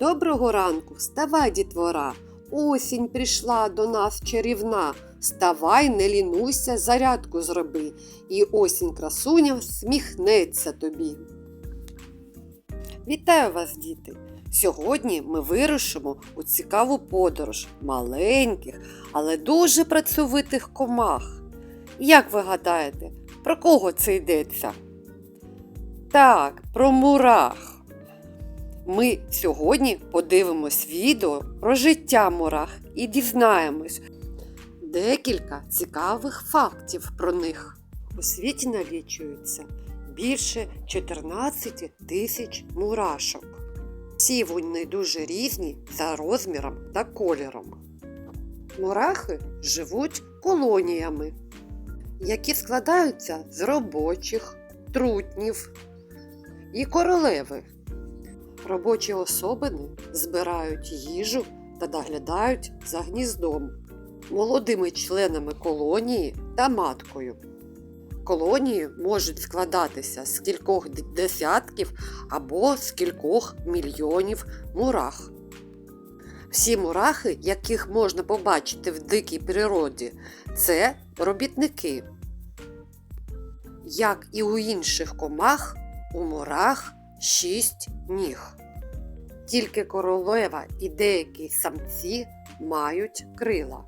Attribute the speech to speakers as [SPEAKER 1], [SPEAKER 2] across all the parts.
[SPEAKER 1] Доброго ранку, вставай, дітвора. Осінь прийшла до нас чарівна. Вставай, не лінуйся, зарядку зроби, і осінь красуня сміхнеться тобі. Вітаю вас, діти! Сьогодні ми вирушимо у цікаву подорож маленьких, але дуже працьовитих комах. Як ви гадаєте, про кого це йдеться? Так, про мурах. Ми сьогодні подивимось відео про життя мурах і дізнаємось декілька цікавих фактів про них. У світі налічується більше 14 тисяч мурашок. Всі вони дуже різні за розміром та кольором. Мурахи живуть колоніями, які складаються з робочих, трутнів і королеви. Робочі особини збирають їжу та доглядають за гніздом, молодими членами колонії та маткою. Колонії можуть складатися з кількох десятків або з кількох мільйонів мурах. Всі мурахи, яких можна побачити в дикій природі, це робітники. Як і у інших комах, у мурах шість ніг. Тільки королева і деякі самці мають крила.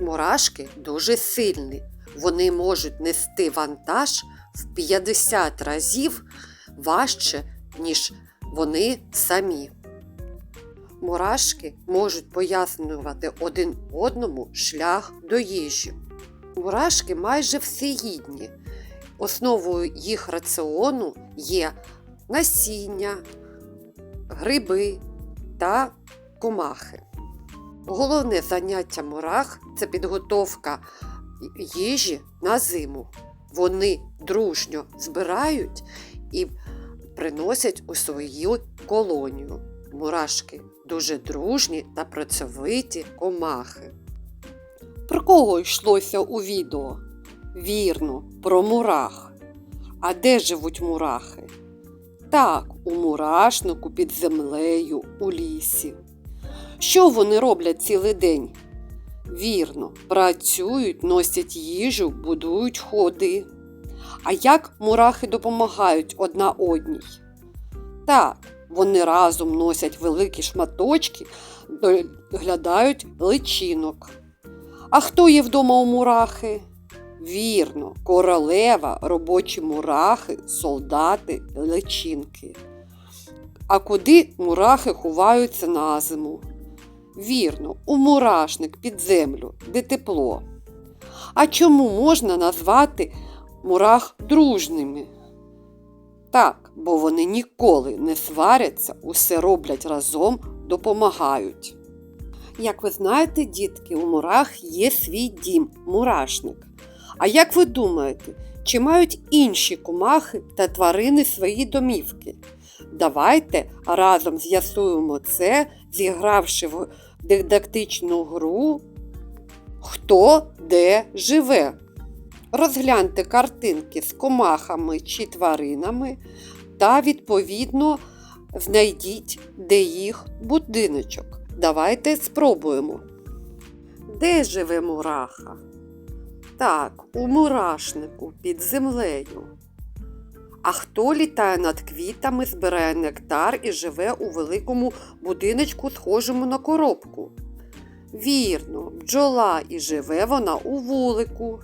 [SPEAKER 1] Мурашки дуже сильні. Вони можуть нести вантаж в 50 разів важче, ніж вони самі. Мурашки можуть пояснювати один одному шлях до їжі. Мурашки майже всеїдні. Основою їх раціону є насіння, гриби та комахи. Головне заняття мурах це підготовка їжі на зиму. Вони дружньо збирають і приносять у свою колонію. Мурашки дуже дружні та працьовиті комахи. Про кого йшлося у відео? Вірно, про мурах. А де живуть мурахи? Так, у мурашнику під землею, у лісі. Що вони роблять цілий день? Вірно, працюють, носять їжу, будують ходи. А як мурахи допомагають одна одній? Так, вони разом носять великі шматочки, доглядають личинок. А хто є вдома у мурахи? Вірно, королева, робочі мурахи, солдати, личинки. А куди мурахи ховаються на зиму? Вірно, у мурашник під землю, де тепло. А чому можна назвати мурах дружними? Так, бо вони ніколи не сваряться, усе роблять разом, допомагають. Як ви знаєте, дітки, у мурах є свій дім мурашник. А як ви думаєте, чи мають інші комахи та тварини свої домівки? Давайте разом з'ясуємо це, зігравши в дидактичну гру Хто де живе. Розгляньте картинки з комахами чи тваринами та, відповідно, знайдіть, де їх будиночок. Давайте спробуємо. Де живе мураха? Так, у мурашнику під землею. А хто літає над квітами, збирає нектар і живе у великому будиночку, схожому на коробку? Вірно, бджола і живе вона у вулику.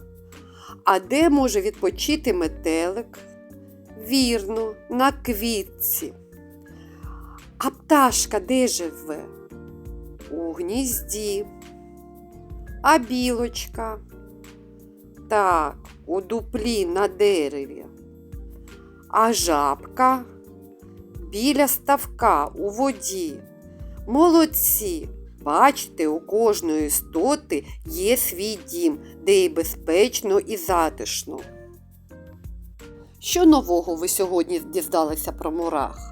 [SPEAKER 1] А де може відпочити метелик? Вірно, на квітці. А пташка де живе? У гнізді. А білочка? Так, у дуплі на дереві. А жабка біля ставка у воді. Молодці! Бачите, у кожної істоти є свій дім, де і безпечно і затишно. Що нового ви сьогодні дізналися про мурах?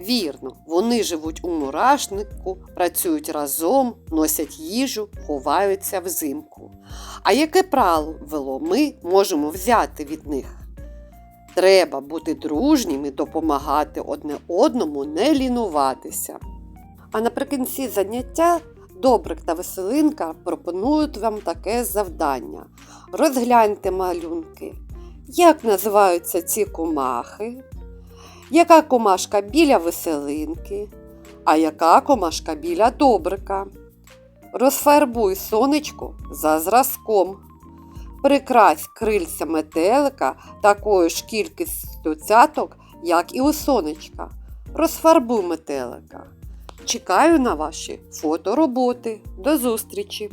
[SPEAKER 1] Вірно, вони живуть у мурашнику, працюють разом, носять їжу, ховаються взимку. А яке правило ми можемо взяти від них? Треба бути дружнім і допомагати одне одному, не лінуватися. А наприкінці заняття Добрик та Веселинка пропонують вам таке завдання. Розгляньте малюнки. Як називаються ці комахи? Яка комашка біля веселинки? А яка комашка біля добрика? Розфарбуй сонечко за зразком. Прикрась крильця метелика такою ж кількістю цяток, як і у сонечка. Розфарбуй метелика. Чекаю на ваші фотороботи. До зустрічі!